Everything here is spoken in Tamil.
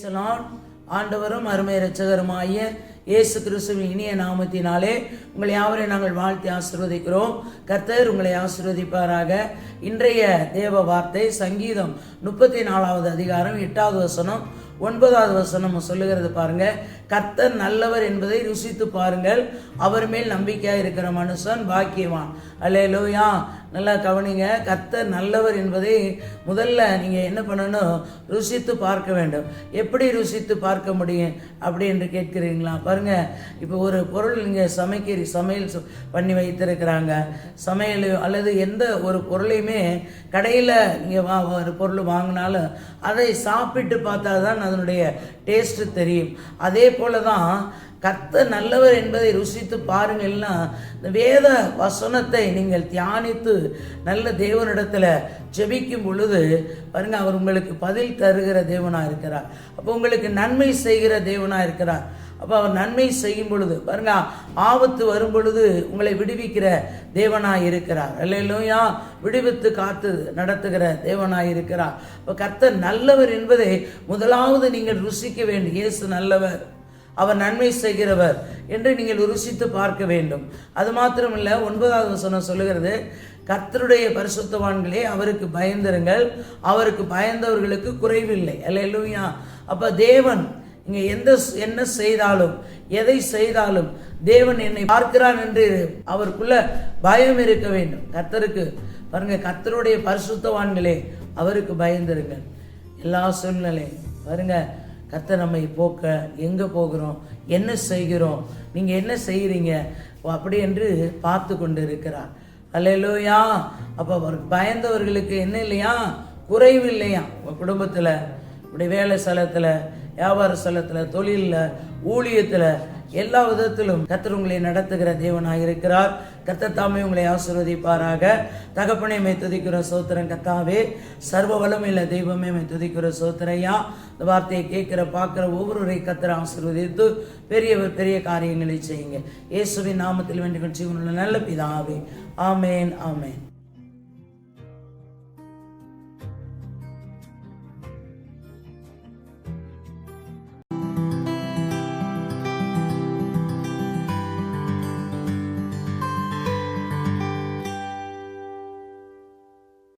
பிரேசலான் ஆண்டவரும் அருமை இரட்சகருமாகிய இயேசு கிறிஸ்துவின் இனிய நாமத்தினாலே உங்களை யாவரையும் நாங்கள் வாழ்த்தி ஆசீர்வதிக்கிறோம். கர்த்தர் உங்களை ஆசிர்வதிப்பாராக. இன்றைய தேவ வார்த்தை சங்கீதம் முப்பத்தி நாலாவது அதிகாரம் எட்டாவது வசனம் ஒன்பதாவது வசனம் சொல்லுகிறது பாருங்க. கர்த்தர் நல்லவர் என்பதை ருசித்து பாருங்கள். அவர் மேல் நம்பிக்கையாக இருக்கிற மனுஷன் பாக்கியவான். அல்லேலூயா. நல்லா கவனிங்க. கத்த நல்லவர் என்பதை முதல்ல நீங்கள் என்ன பண்ணணும்? ருசித்து பார்க்க வேண்டும். எப்படி ருசித்து பார்க்க முடியும்? அப்படி என்று கேட்கிறீங்களா? இப்போ ஒரு பொருள் நீங்கள் சமைக்கிறி சமையல் பண்ணி வைத்திருக்கிறாங்க. சமையல் அல்லது எந்த ஒரு பொருளையுமே கடையில் நீங்கள் வா ஒரு பொருள் வாங்கினாலும் அதை சாப்பிட்டு பார்த்தா தான் அதனுடைய டேஸ்ட்டு தெரியும். அதே போல தான் கர்த்தர் நல்லவர் என்பதை ருசித்து பாருங்கள்னா இந்த வேத வசனத்தை நீங்கள் தியானித்து நல்ல தேவனிடத்தில் ஜெபிக்கும் பொழுது பாருங்க அவர் உங்களுக்கு பதில் தருகிற தேவனாக இருக்கிறார். அப்போ உங்களுக்கு நன்மை செய்கிற தேவனாக இருக்கிறார். அப்போ அவர் நன்மை செய்யும் பொழுது பாருங்க ஆபத்து வரும் பொழுது உங்களை விடுவிக்கிற தேவனாக இருக்கிறார். அல்லையா விடுவித்து காத்து நடத்துகிற தேவனாக இருக்கிறார். அப்போ கர்த்தர் நல்லவர் என்பதை முதலாவது நீங்கள் ருசிக்க வேண்டும். இயேசு நல்லவர். அவர் நன்மை செய்கிறவர் என்று நீங்கள் ருசித்து பார்க்க வேண்டும். அது மாத்திரமில்லை ஒன்பதாவது வசனம் சொல்லுகிறது கர்த்தருடைய பரிசுத்தவான்களே அவருக்கு பயந்திருங்கள் அவருக்கு பயந்தவர்களுக்கு குறைவில்லை. அல்லேலூயா. அப்போ தேவன் இங்கே எந்த என்ன செய்தாலும் எதை செய்தாலும் தேவன் என்னை பார்க்கிறான் என்று அவருக்குள்ள பயம் இருக்க வேண்டும். கர்த்தருக்கு பாருங்க கர்த்தருடைய பரிசுத்தவான்களே அவருக்கு பயந்திருங்கள் எல்லா சூழ்நிலை பாருங்க கர்த்தர் நம்மை போக்க எங்கே போகிறோம்? என்ன செய்கிறோம்? நீங்கள் என்ன செய்கிறீங்க அப்படி என்று பார்த்து கொண்டு இருக்கிறார் அல்லையிலோயா அப்போ அவருக்கு பயந்தவர்களுக்கு என்ன இல்லையா? குறைவு இல்லையா? உங்கள் குடும்பத்தில் இப்படி வேலை ஸ்தலத்தில் வியாபார ஸ்தலத்தில் தொழிலில் ஊழியத்தில் எல்லா விதத்திலும் கத்தர் உங்களை நடத்துகிற தேவனாக இருக்கிறார். கர்த்தர் தாமே உங்களை ஆசீர்வதிப்பாராக. தகப்பனை மை துதிக்கிற சோத்திரம் கத்தாவே. சர்வ வளமையில் தெய்வமே மை துதிக்கிற சோத்திரையா. இந்த வார்த்தையை கேட்கிற பார்க்குற ஒவ்வொருவரை கத்தரை ஆசீர்வதித்து பெரிய பெரிய காரியங்களை செய்யுங்க. இயேசுவின் நாமத்தில் வேண்டிய ஜீவனுள்ள நல்ல பிதாவே. ஆமேன் ஆமேன்.